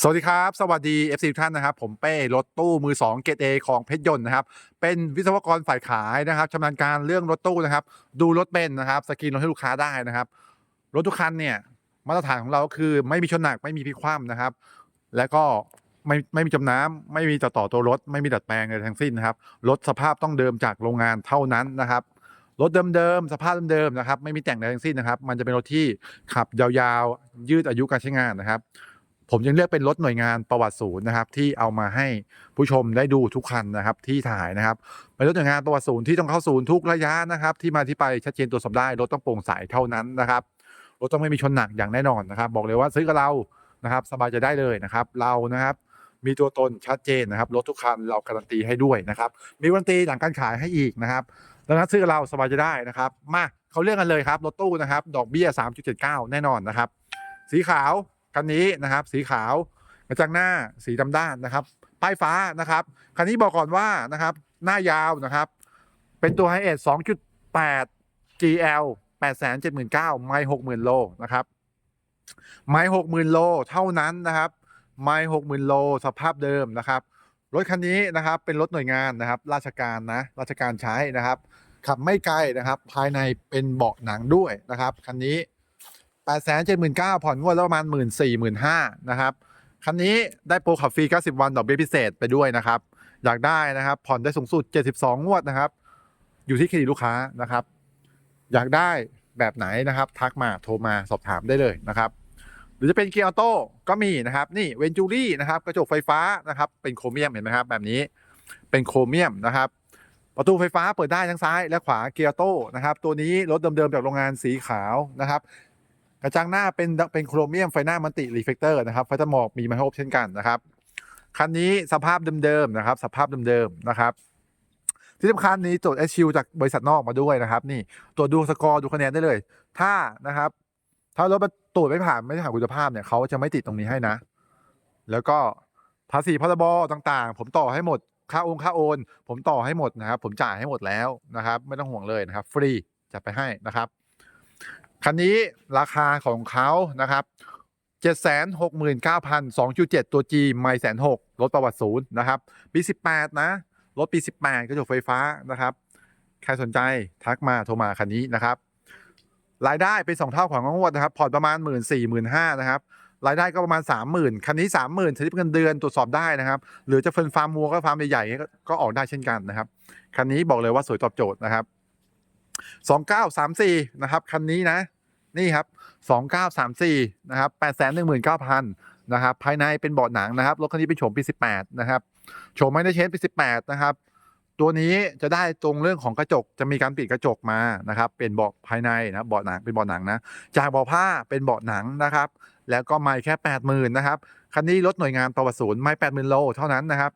สวัสดีครับ สวัสดี FC ทุกท่านนะครับ ผมเป้รถตู้มือ 2 เกรดเอของเพชรยนต์นะครับ เป็นวิศวกรฝ่ายขายนะครับชำนาญการเรื่องรถตู้นะครับ ดูรถเป็นนะครับ สกรีนรถให้ลูกค้าได้นะครับ รถทุกคันเนี่ย มาตรฐานของเราก็คือไม่มีชนหนักไม่มีพิกคว่ำนะครับ แล้วก็ไม่ไม่มีจมน้ำไม่มีต่อต่อตัวรถ ไม่มีดัดแปลงอะไรทั้งสิ้นนะครับรถสภาพต้องเดิมจากโรงงานเท่านั้นนะครับรถเดิมๆสภาพเดิมๆนะครับ ไม่มีแต่งอะไรทั้งสิ้นนะครับ มันจะเป็นรถที่ขับยาวๆยืดอายุการใช้งานนะครับ ผมยังเลือกเป็นรถหน่วยงานประวัติศูนย์นะครับที่เอามาให้ผู้ชมได้ดูทุกคันนะครับที่ถ่ายนะครับเป็นรถหน่วยงานประวัติศูนย์ที่ต้องเข้าศูนย์ทุกระยะนะครับ ที่มาที่ไปชัดเจนตรวสอบได้รถต้องโปร่งใสเท่านั้นนะครับรถต้องไม่มีชนหนักอย่างแน่นอนนะครับ บอกเลยว่าซื้อกับเรานะครับ สบายใจได้เลยนะครับ เรานะครับมีตัวตนชัดเจนนะครับรถทุกคันเราการันตีให้ด้วยนะครับ มีการันตีหลังการขายให้อีกนะครับดังนั้นซื้อกับเราสบายใจได้นะครับ มาเขาเรื่องกันเลยครับรถตู้นะครับ ดอกเบี้ย 3.79 แน่นอนนะครับ สีขาว คันนี้นะครับ สีขาวกระจังหน้าสีดำด้านนะครับ ป้ายฟ้านะครับ คันนี้บอกก่อนว่านะครับ หน้ายาวนะครับ เป็นตัวไฮเอท2.8 GL 879,000ไมล์60,000 โลนะครับ ไมล์60,000 โลเท่านั้นนะครับ ไมล์60,000 โลสภาพเดิมนะครับ รถคันนี้นะครับเป็นรถหน่วยงานนะครับ ราชการนะ ราชการใช้นะครับ ขับไม่ไกลนะครับ ภายในเป็นเบาะหนังด้วยนะครับ คันนี้ 8 7 9 0 0 0ผ่อนงวดละประมาณ 1 4 0 0 0 0นะครับ คันนี้ได้โปรขับฟรี 90 วันดอกเบี้ยพิเศษไปด้วยนะครับ อยากได้นะครับ ผ่อนได้สูงสุด 72 งวดนะครับ อยู่ที่เครดิตลูกค้านะครับ อยากได้แบบไหนนะครับ ทักมาโทรมาสอบถามได้เลยนะครับ หรือจะเป็นเกียร์ออโต้ก็มีนะครับ นี่เวนจูรี่นะครับกระจกไฟฟ้านะครับ เป็นโครเมียมเห็นไหมครับ แบบนี้เป็นโครเมียมนะครับประตูไฟฟ้าเปิดได้ทั้งซ้ายและขวาเกียร์ออโต้นะครับ ตัวนี้รถเดิมๆจากโรงงานสีขาวนะครับ ระจังหน้าเป็นเป็นโครเมียมไฟหน้ามันติรีเฟกเตอร์นะครับไฟตาหมอกมีมาให้ครบเช่นกันนะครับคันนี้สภาพเดิมๆนะครับ สภาพเดิมๆนะครับ ที่สำคัญนี้ตรวจ SQ จากบริษัทนอกมาด้วยนะครับ นี่ตรวจดูสกอร์ดูคะแนนได้เลย ถ้านะครับ ถ้ารถมาตรวจไม่ผ่านไม่ผ่านคุณภาพเนี่ยเขาจะไม่ติดตรงนี้ให้นะ แล้วก็ภาษีพรบต่างๆ ผมต่อให้หมดค่าโอนค่าโอน ผมต่อให้หมดนะครับ ผมจ่ายให้หมดแล้วนะครับ ไม่ต้องห่วงเลยนะครับ ฟรีจัดไปให้นะครับ คันนี้ราคาของเขานะครับ769,000 2.7 ตัว G ไม่แสนหกรถประวัติศูนย์นะครับ ปี 18 นะ รถปี 18 กระจกไฟฟ้านะครับ ใครสนใจทักมาโทรมาคันนี้นะครับ รายได้เป็น2เท่าของงวดนะครับ ผ่อนประมาณ 1 4 0 0 0 0 1 5นะครับ รายได้ก็ประมาณ 30,000 คันนี้ 30,000สลิปเงินเดือนตรวจสอบได้นะครับ หรือจะเฟินฟาร์มวัวก็ฟาร์มใหญ่ๆก็ออกได้เช่นกันนะครับ คันนี้บอกเลยว่าสวยตอบโจทย์นะครับ 2934 นะครับ คันนี้นะ นี่ครับ 2934 นะครับ 819,000 นะครับ ภายในเป็นเบาะหนังนะครับ รถคันนี้เป็นโฉมปี 18 นะครับ โฉมไม่ได้เชนปี 18 นะครับ ตัวนี้จะได้ตรงเรื่องของกระจก จะมีการปิดกระจกมานะครับ เป็นเบาะภายในนะเบาะหนัง เป็นเบาะหนังนะ จากเบาะผ้าเป็นเบาะหนังนะครับ แล้วก็ไม่แค่ 80,000 นะครับ คันนี้รถหน่วยงานประวัติศูนย์ไม่ 80,000 โลเท่านั้นนะครับ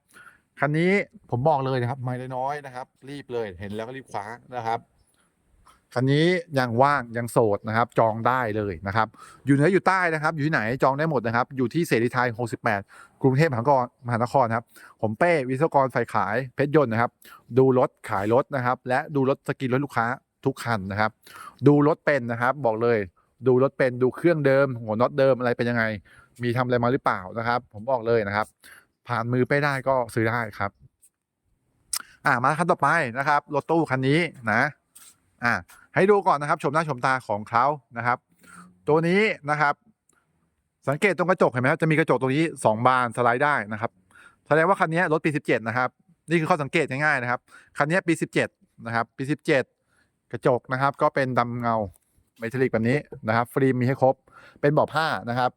คันนี้ผมบอกเลยนะครับไม่น้อยนะครับ รีบเลยเห็นแล้วก็รีบคว้านะครับ คันนี้ยังว่างยังโสดนะครับจองได้เลยนะครับอยู่เหนืออยู่ใต้นะครับ อยู่ที่ไหนจองได้หมดนะครับ อยู่ที่เสรีไทย 68 กรุงเทพมหานครมหานครครับ ผมเป้วิศวกรฝ่ายขายเพชรยนต์นะครับ ดูรถขายรถนะครับ และดูรถสกรีนรถลูกค้าทุกคันนะครับ ดูรถเป็นนะครับ บอกเลย ดูรถเป็นดูเครื่องเดิม หัวน็อตเดิมอะไรเป็นยังไง มีทำอะไรมาหรือเปล่านะครับ ผมบอกเลยนะครับ ผ่านมือไปได้ก็ซื้อได้ครับอ่ามาคันต่อไปนะครับรถตู้คันนี้นะอ่า ให้ดูก่อนนะครับ ชมหน้าชมตาของเขานะครับ ตัวนี้นะครับ สังเกตตรงกระจกเห็นไหมครับจะมีกระจกตรงนี้ 2 บานสไลด์ได้นะครับแสดงว่าคันนี้รถปี 17 นะครับ นี่คือข้อสังเกตง่ายๆนะครับคันนี้ปี 17 นะครับปี 17 กระจกนะครับ ก็เป็นดำเงาเมทัลลิกแบบนี้นะครับฟิล์มมีให้ครบเป็นเบาะผ้านะครับ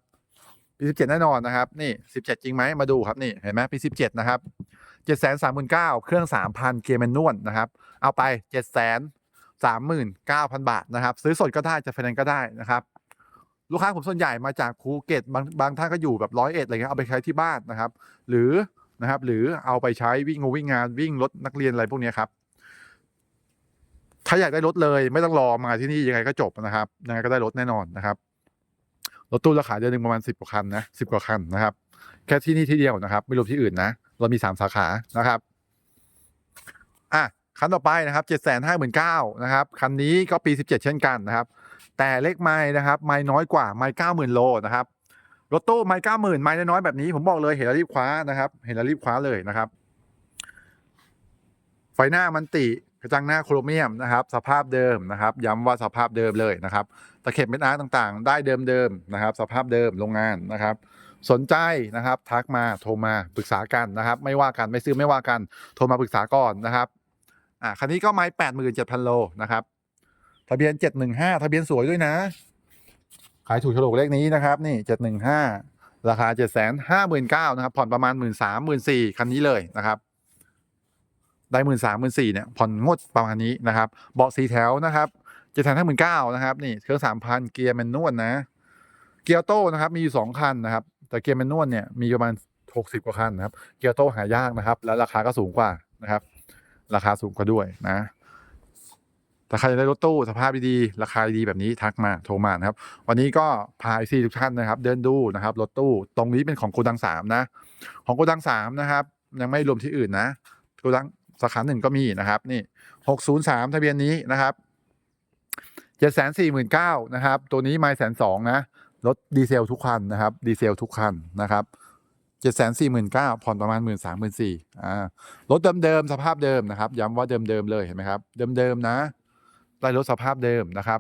ปี17 แน่นอนนะครับ นี่ 17 จริงไหมมาดูครับนี่เห็นไหมปี 17 นะครับ739,000เครื่อง 3,000 เกียร์แมนนวลนะครับ เอาไป 700,000 39,000 บาทนะครับ ซื้อสดก็ได้จะไฟแนนซ์ก็ได้นะครับ ลูกค้าผมส่วนใหญ่มาจากภูเก็ตบางบางท่านก็อยู่แบบร้อยเอ็ดอะไรเงี้ยเอาไปใช้ที่บ้านนะครับ หรือนะครับ หรือเอาไปใช้วิ่งงวิ่งงานวิ่งรถนักเรียนอะไรพวกนี้ครับถ้าอยากได้รถเลยไม่ต้องรอมาที่นี่ยังไงก็จบนะครับยังไงก็ได้รถแน่นอนนะครับรถตู้ราคาเดือนหนึ่งประมาณสิบกว่าคันนะสิบกว่าคันนะครับ แค่ที่นี่ที่เดียวนะครับ ไม่รวมที่อื่นนะ เรามีสามสาขานะครับ อะ คันต่อไปนะครับเจ็ดแสนห้าหมื่นเก้านะครับ คันนี้ก็ปีสิบเจ็ดเช่นกันนะครับ แต่เลขไม้นะครับ ไม้น้อยกว่าไม้เก้าหมื่นโลนะครับ รถตู้ไม้เก้าหมื่นไม้น้อยๆแบบนี้ ผมบอกเลยเห็นแล้วรีบคว้านะครับ เห็นแล้วรีบคว้าเลยนะครับ ไฟหน้ามันติกระจังหน้าโครเมียมนะครับ สภาพเดิมนะครับ ย้ำว่าสภาพเดิมเลยนะครับตะเข็บเม็ดอาร์ต่างๆ ได้เดิมๆนะครับ สภาพเดิมโรงงานนะครับ สนใจนะครับ ทักมาโทรมาปรึกษากันนะครับ ไม่ว่ากันไม่ซื้อไม่ว่ากัน โทรมาปรึกษาก่อนนะครับ อ่าคันนี้ก็ไม้แปดหมื่นเจ็ดพันโลนะครับทะเบียนเจ็ดหนึ่งห้าทะเบียนสวยด้วยนะ ขายถูกฉลกเลขนี้นะครับ นี่เจ็ดหนึ่งห้าราคาเจ็ดแสนห้าหมื่นเก้านะครับ ผ่อนประมาณหมื่นสามหมื่นสี่คันนี้เลยนะครับ ได้หมื่นสามหมื่นสี่เนี่ยผ่อนงดประมาณนี้นะครับ เบาะสีแถวนะครับเจ็ดแสนห้าหมื่นเก้านะครับนี่เครื่องสามพันเกียร์แมนนวลนะ เกียร์โต้นะครับ มีอยู่สองคันนะครับ แต่เกียร์แมนนวลเนี่ยมีประมาณหกสิบกว่าคันนะครับ เกียร์โต้หายากนะครับ แล้วราคาก็สูงกว่านะครับ ราคาสูงกว่าด้วยนะถ้าใครจะได้รถตู้สภาพดีๆราคาดีแบบนี้ทักมาโทรมานะครับ วันนี้ก็พาไอซีทุกท่านนะครับ เดินดูนะครับรถตู้ตรงนี้เป็นของโกดังสามนะ ของโกดังสามนะครับ ยังไม่รวมที่อื่นนะโกดังสาขาหนึ่งก็มีนะครับ นี่หกศูนย์สามทะเบียนนี้นะครับเจ็ดแสนสี่หมื่นเก้านะครับ ตัวนี้ไม่แสนสองนะรถดีเซลทุกคันนะครับ ดีเซลทุกคันนะครับ เจ็ดแสนสี่หมื่นเก้าผ่อนประมาณหมื่นสามหมื่นสี่อ่ารถเดิมๆสภาพเดิมนะครับ ย้ำว่าเดิมๆเลยเห็นไหมครับ เดิมๆนะได้รถสภาพเดิมนะครับ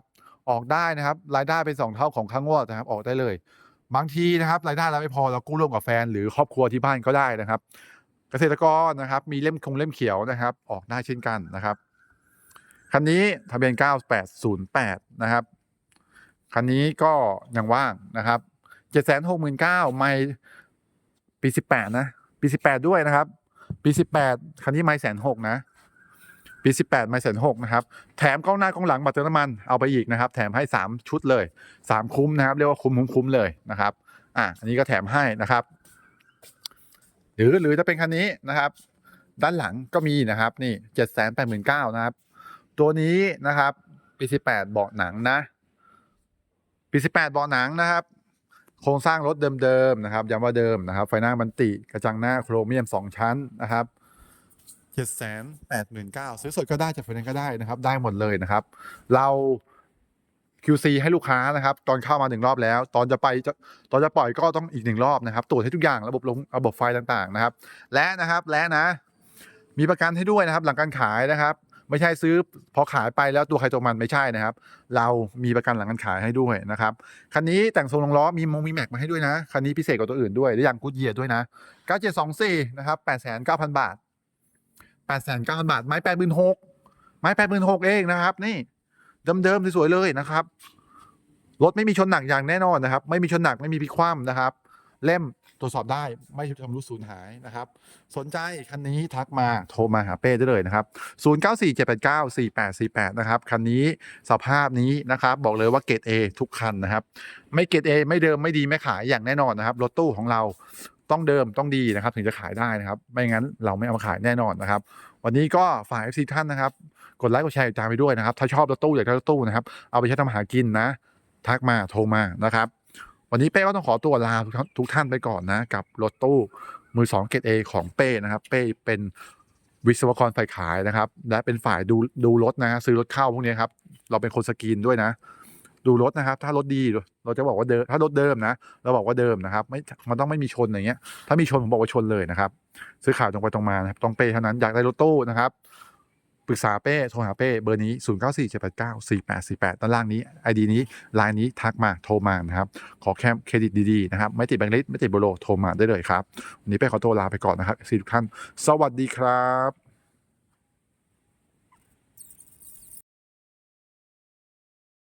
ออกได้นะครับ รายได้เป็นสองเท่าของข้างงวดนะครับ ออกได้เลย บางทีนะครับ รายได้เราไม่พอเรากู้ร่วมกับแฟนหรือครอบครัวที่บ้านก็ได้นะครับ เกษตรกรนะครับ มีเล่มคงเล่มเขียวนะครับ ออกได้เช่นกันนะครับคันนี้ทะเบียน 9808 นะครับ คันนี้ก็ยังว่างนะครับ 769,000ไม่ ปี18นะ ปี18ด้วยนะครับ ปี18คันนี้ไม่แสนหกนะ ปี18ไม่แสนหกนะครับ แถมกล้องหน้ากล้องหลังบัตรเติมน้ำมันเอาไปอีกนะครับ แถมให้3ชุดเลย3คุ้มนะครับ เรียกว่าคุ้มคุ้มคุ้มเลยนะครับ อะอันนี้ก็แถมให้นะครับ หรือหรือจะเป็นคันนี้นะครับ ด้านหลังก็มีนะครับ นี่เจ็ดแสนแปดหมื่นเก้านะครับ ตัวนี้นะครับปีสิบแปดเบาะหนังนะปีสิบแปดเบาะหนังนะครับ โครงสร้างรถเดิมๆนะครับย้ำว่าเดิมนะครับ ไฟหน้ามันติกระจังหน้าโครเมียมสองชั้นนะครับเจ็ดแสนแปดหมื่นเก้าซื้อสดก็ได้จากไฟแนนซ์ก็ได้นะครับ ได้หมดเลยนะครับ เรา QC ให้ลูกค้านะครับ ตอนเข้ามาหนึ่งรอบแล้ว ตอนจะไปจะตอนจะปล่อยก็ต้องอีกหนึ่งรอบนะครับตรวจให้ทุกอย่างระบบลงระบบไฟต่างๆนะครับ และนะครับและนะ มีประกันให้ด้วยนะครับ หลังการขายนะครับ ไม่ใช่ซื้อพอขายไปแล้วตัวใครตัวมันไม่ใช่นะครับ เรามีประกันหลังการขายให้ด้วยนะครับคันนี้แต่งทรงลงล้อมีมงมีแม็กมาให้ด้วยนะคันนี้พิเศษกว่าตัวอื่นด้วยและอย่างกูดเยียด้วยนะ9724นะครับ89,000 บาท 89,000 บาท ไม้86,000ไม้86,000เองนะครับนี่เดิมๆสวยๆเลยนะครับรถไม่มีชนหนักอย่างแน่นอนนะครับ ไม่มีชนหนักไม่มีพลิกคว่ำนะครับ เล่ม ตรวจสอบได้ไม่ทำรุดสูญหายนะครับ สนใจคันนี้ทักมาโทรมาหาเป้ได้เลยนะครับ 0947894848 นะครับ คันนี้สภาพนี้นะครับบอกเลยว่าเกรด A ทุกคันนะครับ ไม่เกรด A ไม่เดิมไม่ดีไม่ขายอย่างแน่นอนนะครับรถตู้ของเราต้องเดิมต้องดีนะครับ ถึงจะขายได้นะครับ ไม่งั้นเราไม่เอามาขายแน่นอนนะครับ วันนี้ก็ฝ่าย FC ท่านนะครับ กดไลค์กดแชร์ติดตามไปด้วยนะครับ ถ้าชอบรถตู้อยากได้รถตู้นะครับเอาไปใช้ทำหากินนะ ทักมาโทรมานะครับ วันนี้เป้ก็ต้องขอตัวลาทุกท่านทุกท่านไปก่อนนะ กับรถตู้มือสองเกรดเอของเป้นะครับ เป้เป็นวิศวกรฝ่ายขายนะครับ และเป็นฝ่ายดูดูรถนะ ซื้อรถเข้าพวกนี้ครับ เราเป็นคนสกรีนด้วยนะ ดูรถนะครับ ถ้ารถดีเราจะบอกว่าเดิมถ้ารถเดิมนะเราบอกว่าเดิมนะครับ ไม่มันต้องไม่มีชนอย่างเงี้ย ถ้ามีชนผมบอกว่าชนเลยนะครับ ซื้อข่าวตรงไปตรงมานะครับต้องเป้เท่านั้นอยากได้รถตู้นะครับ ปรึกษาเป้โทรหาเป้เบอร์นี้ 0 9 4 7 8 9 4 8 4 8ด้านล่างนี้ ID นี้ไลน์นี้ทักมาโทรมานะครับ ขอแค่เครดิตดีๆนะครับ ไม่ติดแบงค์ลิสต์ไม่ติดโบโลโทรมาได้เลยครับ วันนี้เป้ขอตัวลาไปก่อนนะครับสี่ทุกท่าน สวัสดีครับ